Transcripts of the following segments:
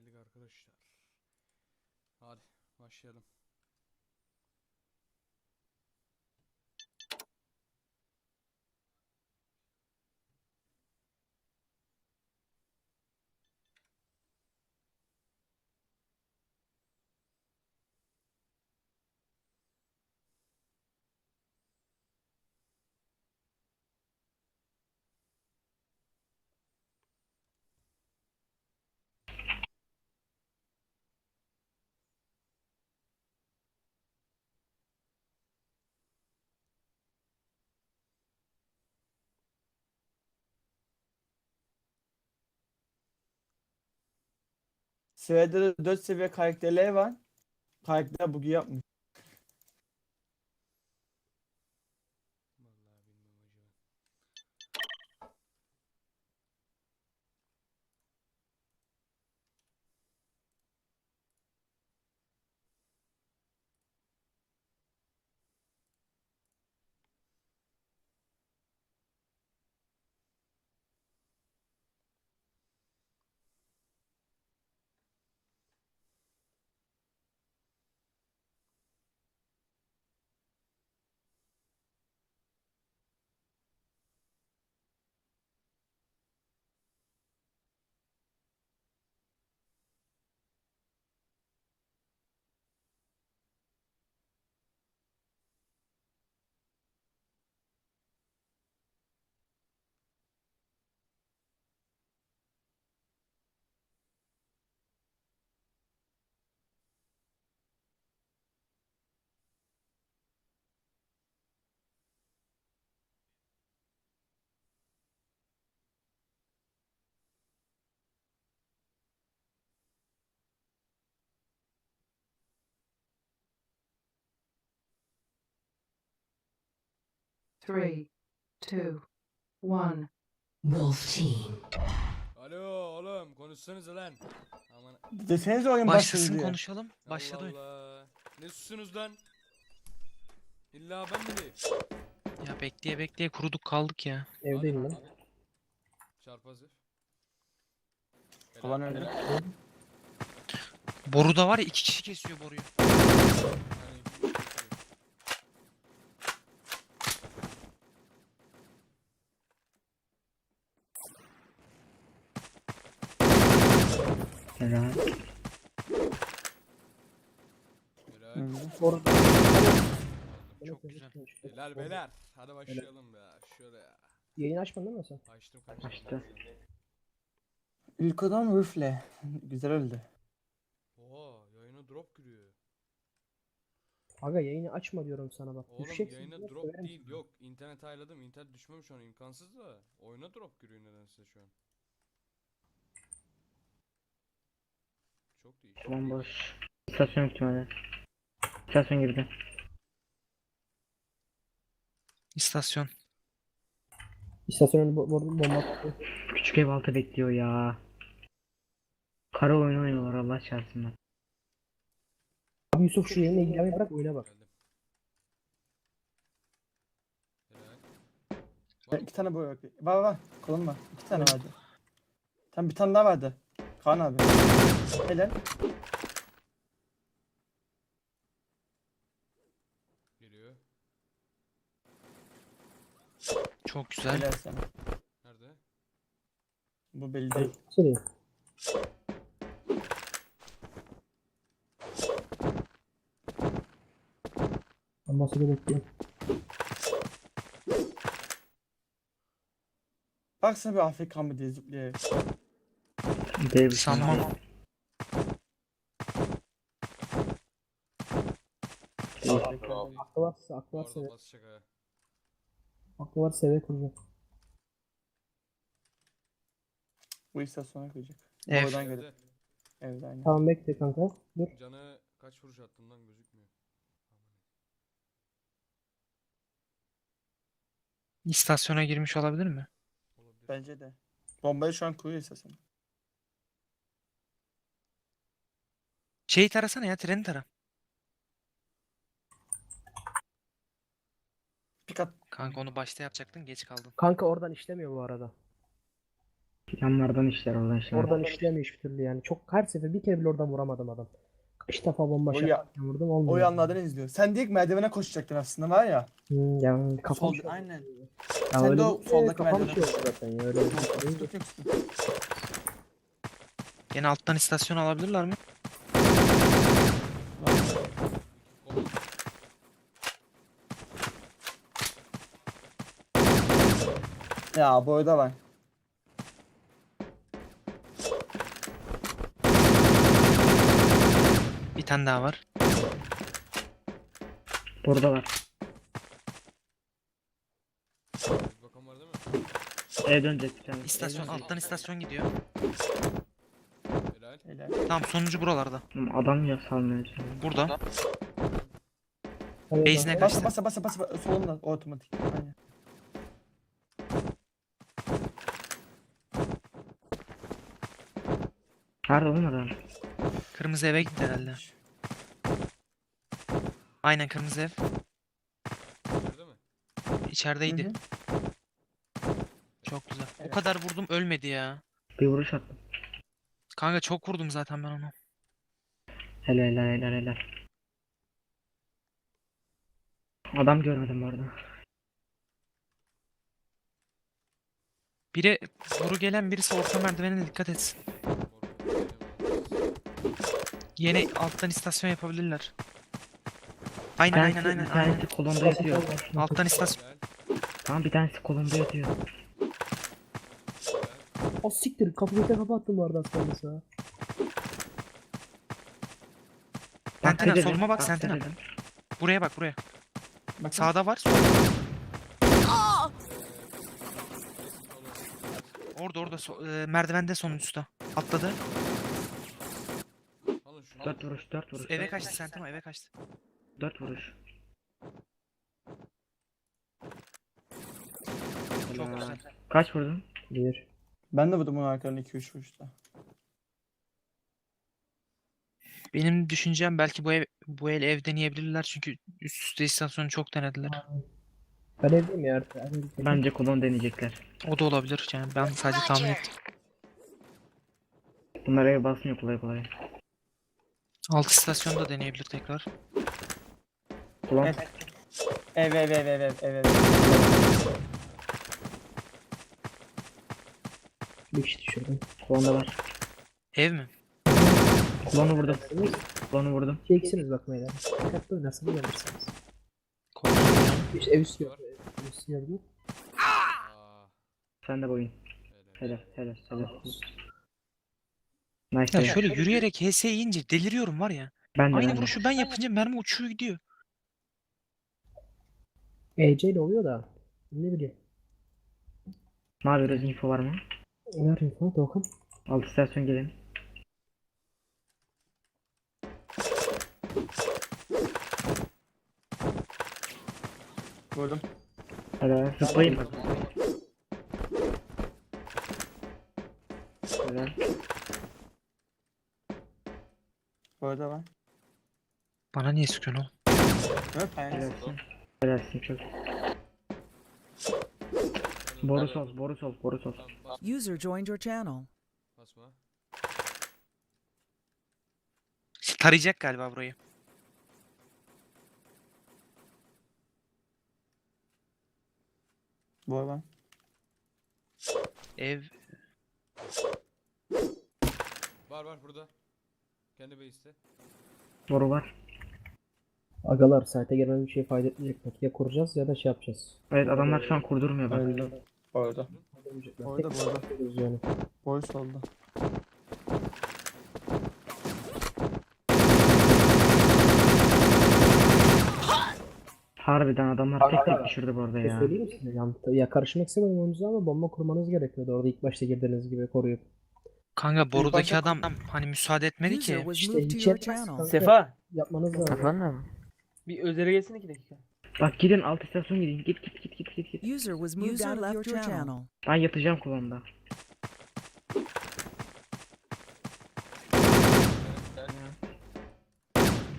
Geldik arkadaşlar. Hadi başlayalım. Sırada 4 seviye karakterler var. Karakter bugün yapmış. Three, two, one. Wolf Team. Alo oğlum konuşsanıza lan. Aman Desenize oyun başladı Başlasın diye. konuşalım. Başladı. Allah Allah. Ne susuyorsunuz lan? İlla ben mi? Ya bekleye bekleye kuruduk kaldık ya. Evdeyim ben. Çarp hazır. Helal. Falan öyle. Boruda var ya iki kişi kesiyor boruyu. Yani- Helal. Helal. Orada. Çok güzel. Helal beyler. Hadi başlayalım ya. Şöyle ya. Yayın açmadın değil mi sen? Açtım kardeşim. Açtı. Ülkodan Rüfle. Güzel öldü. Oo yayına drop giriyor. Aga yayını açma diyorum sana bak. Oğlum Düşeceksin yayına drop değil yok. İnternet ayarladım. İnternet düşmemiş şu an imkansız da. Oyuna drop giriyor nedense şu an. Çok değişik. Bomboş. İstasyon ihtimali. İstasyon girdi. İstasyon. İstasyonu bo bo bomba attı. Küçük ev altı bekliyor ya. Kara oyun oynuyorlar Allah çarpsın bak. Abi Yusuf şu yayınla ilgilenmeyi bırak oyuna bak. Mı? İki tane boy var. Var var. Kolum var. İki tane vardı. Tam bir tane daha vardı. Kaan abi. Helal. Geliyor. Çok güzel. Helal sana. Nerede? Bu belli değil. Seni. Ben masada bekliyorum. Baksana bir Afrika mı diye zıplıyor. Dev Sanmam. Aklı varsa aklı varsa basacak ha. aklı varsa eve kuracak. Bu istasyona koyacak. Ev. Oradan gelip. Evde. Evet. Tamam bekle kanka. Dur. Canı kaç vuruş attım lan gözükmüyor. İstasyona girmiş olabilir mi? Olabilir. Bence de. Bombayı şu an kuruyor istasyona. Şeyi tarasana ya treni tara. Pik at. Kanka onu başta yapacaktın geç kaldın. Kanka oradan işlemiyor bu arada. Yanlardan işler oradan işler. Oradan işlemiyor hiçbir türlü yani. Çok her sefer bir kere bile oradan vuramadım adam. Kaç defa bomba O şey ya- yaparken vurdum olmuyor. O yanlardan izliyor. Sen direkt merdivene koşacaktın aslında var ya. Hmm, yani kafam Sol, aynen. Ya Sen öyle de o bir- soldaki kafam merdivene şey oldu zaten ya öyle bir şey. Yok yok sıkıntı yok. Yine alttan istasyon alabilirler mi? Ya boyda var. Bir tane daha var. Burada var. bakan var değil mi? E dönecek bir tane. İstasyon alttan istasyon gidiyor. Helal. Helal. Tamam sonuncu buralarda. Oğlum Adam ya salmıyor. Burada. Base'ine kaçtı. Basa basa basa basa solunda otomatik. Aynen. Nerede oğlum adam? Kırmızı eve gitti herhalde. Aynen kırmızı ev. Gördü mü? İçerideydi. Hı hı. Çok güzel. O kadar vurdum ölmedi ya. Bir vuruş attım. Kanka çok vurdum zaten ben onu. Helal helal helal helal. Adam görmedim bu arada. Biri vuru gelen birisi orta merdivene dikkat etsin. Yeni alttan istasyon yapabilirler. Aynen Bir aynen aynen bir aynen. tanesi kolonda yatıyor. Alttan istasyon. Tamam bir tanesi kolonda yatıyor. O siktir kapıyı da kapattım bu arada sonrası. Edin, soluma bak edin. Buraya bak buraya. Bak Sağda var. Orada orada so- e, merdivende sonuncusta. Atladı. Dört vuruş dört vuruş. Eve dört kaçtı vuruş, Sentina eve kaçtı. Dört vuruş. Çok güzel. Kaç vurdun? Bir. Ben de vurdum onun arkadan 2-3 vuruşta. Benim düşüncem belki bu ev bu el ev deneyebilirler çünkü üst üste istasyonu çok denediler. Ben evdeyim ya artık. Bence kolon deneyecekler. O da olabilir yani ben sadece tahmin ettim. Bunlar eve basmıyor kolay kolay. Alt istasyonu da deneyebilir tekrar. Kolon Evet. Ev ev ev ev ev ev ev. Bir kişi düşürdüm. kolonda var. Ev mi? Kolonu vurdum. Kolonu vurdum. İki eksiniz bakmayın. Dikkatli oynasın. Kolon. İşte ev üstü yok. Ev üstü. Aa, Sen de boyun. Helal helal helal. Nice Ya helal. şöyle yürüyerek HS yiyince deliriyorum var ya. Ben de Aynı ben de. vuruşu ben yapınca mermi uçuyor gidiyor. EC ile oluyor da. Ne bileyim. Ne yapıyoruz? Info var mı? Ver info Doğukan. Alt istasyon gelin. Vurdum. Helal. Zıplayın bak. Helal. Boyda var. Bana niye sıkıyorsun oğlum? Evet aynen. Helalsin. Helalsin çok. Boru sol, boru sol. Tamam, bas- User joined your channel. Basma. Tarayacak galiba burayı. Boy var. Ev Var var burada. Kendi base'te. Boru var. Agalar site gelmem bir şey fayda etmeyecek. Bak ya kuracağız ya da şey yapacağız. Evet adamlar şu an kurdurmuyor bak. Boyda Tek boyda. kuracağız yani. Boy solda. Harbiden adamlar tek tek düşürdü bu arada Bir şey ya. söyleyeyim mi size? Yani, ya karışmak istemedim oyununuza ama bomba kurmanız gerekiyordu orada ilk başta girdiğiniz gibi koruyup. Kanka borudaki adam hani müsaade etmedi User ki. was İşte hiç. Sefa Yapmanız lazım. efendim. Bir özele gelsin iki dakika. Bak gidin alt istasyon gidin. Git git git git git git. User was moved User out of left your channel. channel. Ben yatacağım kolonda.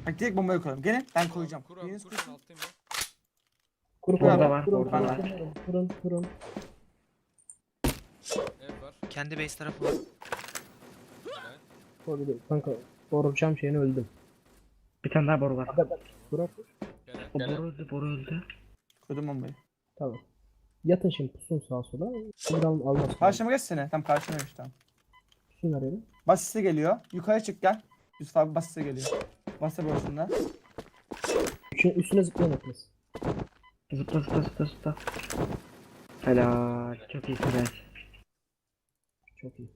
Bak direkt bombayı koyalım. Gene ben koyacağım. Kur abi Biriniz kur kursun. ben alttayım ben. Kurun Orada var, orada var. var. var. Kendi base tarafı var. Helal. O bir de kanka vuracağım şeyini öldüm. Bir tane daha boru var. Bırak. Helal. O boru öldü, boru öldü. Kurdum bombayı. Tamam. Yatın şimdi pusun sağa sola. Al, almaz. Karşıma geçsene. Tam karşımaymış tamam. Pusun arıyorum. Basise geliyor. Yukarı çık gel. Yusuf abi basise geliyor. Basise borusunda. Üstüne, üstüne zıplayan etmez. Zıpla zıpla zıpla zıpla. Helal. Çok iyisin guys. Çok iyi.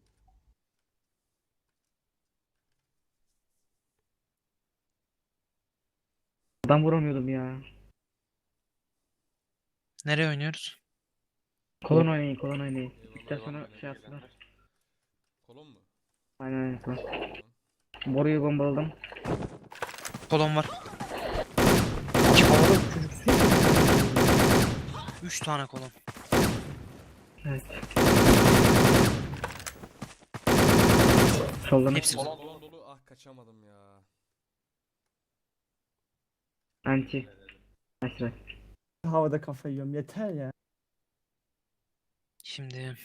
Adam vuramıyordum ya. Nereye oynuyoruz? Kolon oynayın, kolon oynayın. İstasyona şey yaptılar. Kolon mu? Aynen aynen. kolon. Tamam. Boruyu bombaladım. Kolon var. Çocuk sürekli 3 tane kolon. Evet. Soldan Hepsi Kolon kolon dolu. Ah kaçamadım ya. Anti. Try. Havada kafayı yiyorum. Yeter ya. Şimdi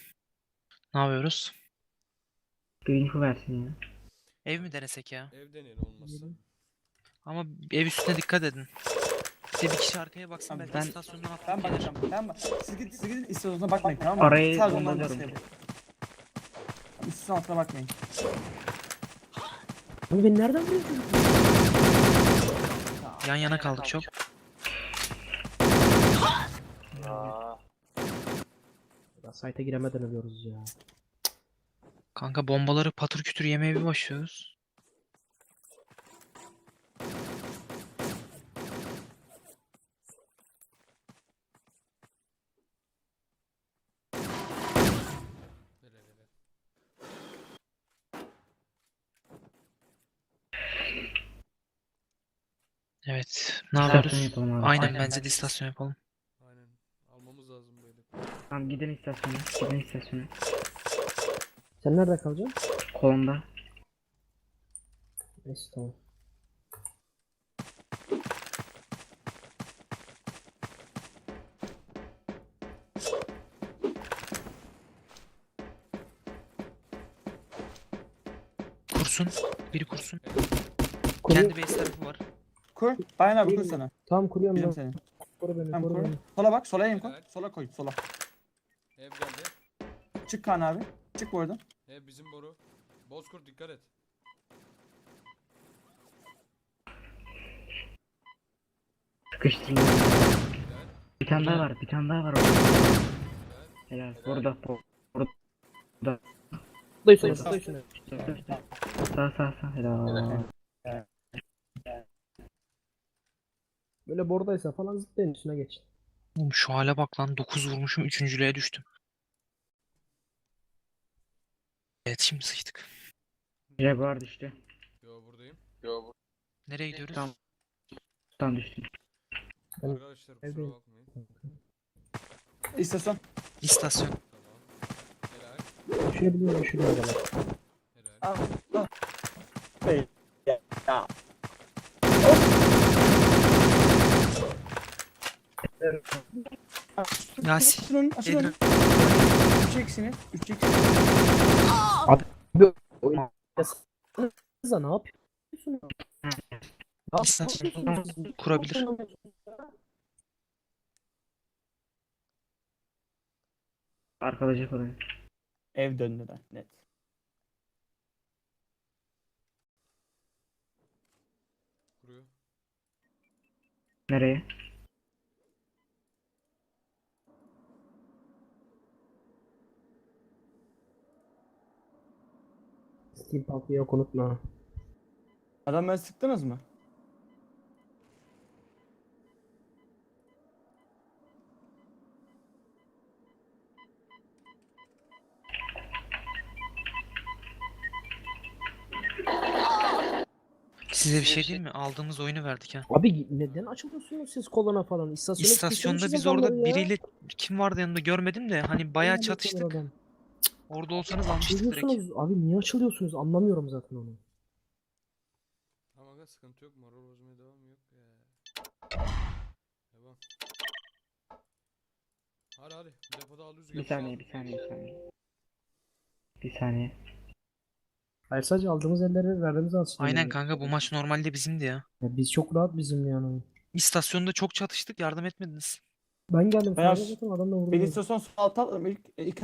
ne yapıyoruz? Bir info versin ya. Ev mi denesek ya? Ev deneyelim olmazsa. Ama ev üstüne dikkat edin. De bir kişi arkaya baksın Tamam, belki ben- istasyondan Ben atlayıp gelir. bakacağım. Ben bak. Siz gidin, siz gidin istasyona bakmayın tamam mı? Arayı Sadece onların bombalıyorum. bakın. İstasyon altına bakmayın. Abi beni nereden çocuk? Yan yana kaldık çok. Ya site'e giremeden ölüyoruz ya. Kanka bombaları patır kütür yemeye bir başlıyoruz. Helal helal. Evet. Ne İstasyon yapıyoruz? yapalım abi. Aynen bence de istasyon yapalım. Aynen. Almamız lazım böyle. Tamam gidin istasyona. Gidin istasyona. Sen nerede kalacaksın? Kolonda. Neyse tamam. Kursun. Biri kursun. Kuruyor. Kendi base tarafı var. Kur. Bayan abi kur sana. Tamam kuruyorum Bilim ben. seni. Koru beni, Tamam koru kur. beni. Sola bak. Sola eğim koy. Helal. Sola koy. Sola. Ev geldi. Çık Kaan abi. Çık bu arada. Ev bizim boru. Bozkurt dikkat et. Sıkıştırın. Helal. Bir tane daha var. Bir tane daha var orada. Helal. Helal. Burada. Burada. Zıpla üstüne. Sağ sağ sağ. Helal. Böyle bordaysa falan zıplayın üstüne geç. Oğlum şu hale bak lan 9 vurmuşum 3.lüğe düştüm. Evet şimdi sıçtık. Jaguar düştü. Yo buradayım. Nereye gidiyoruz? Tam düştü. Ben Arkadaşlar kusura evdeyim. bakmayın. İstasyon. İstasyon. Tamam. Helal. Düşürebiliyor, düşürüyor adamı. Helal. Bey. Ya. ya. Ya si- Açın açın Edrin. Üç eksiniz. Üç eksiniz. Kıza ne yapıyorsun? Ya, İstasyon ne yapıyorsun? kurabilir. Arkadaşı falan. Ev döndüler. Net. Kuruyor. Nereye? Steampunk'ı yok unutma. Adamları sıktınız mı? Size bir şey diyeyim mi? Aldığımız oyunu verdik ha. Abi neden açılıyorsunuz siz kolona falan? İstasyona İstasyonda biz orada ya. biriyle kim vardı yanında görmedim de hani bayağı Nerede çatıştık. adam? Orada olsanız almıştık direkt. Açılıyorsunuz. Abi niye açılıyorsunuz? Anlamıyorum zaten onu. Tamam aga sıkıntı yok. Moral bozmaya devam yok. Ya. Devam. Hadi hadi. Depoda al yüz Bir saniye bir saniye bir saniye. Bir saniye. Hayır sadece aldığımız elleri verdiğimiz aslında. Aynen kanka bu maç normalde bizimdi ya. Ya biz çok rahat bizim yani. İstasyonda çok çatıştık yardım etmediniz. Ben geldim. Beyler, falan zaten adamla vurdum. Bir istasyon sol alta alalım. İlk, ilk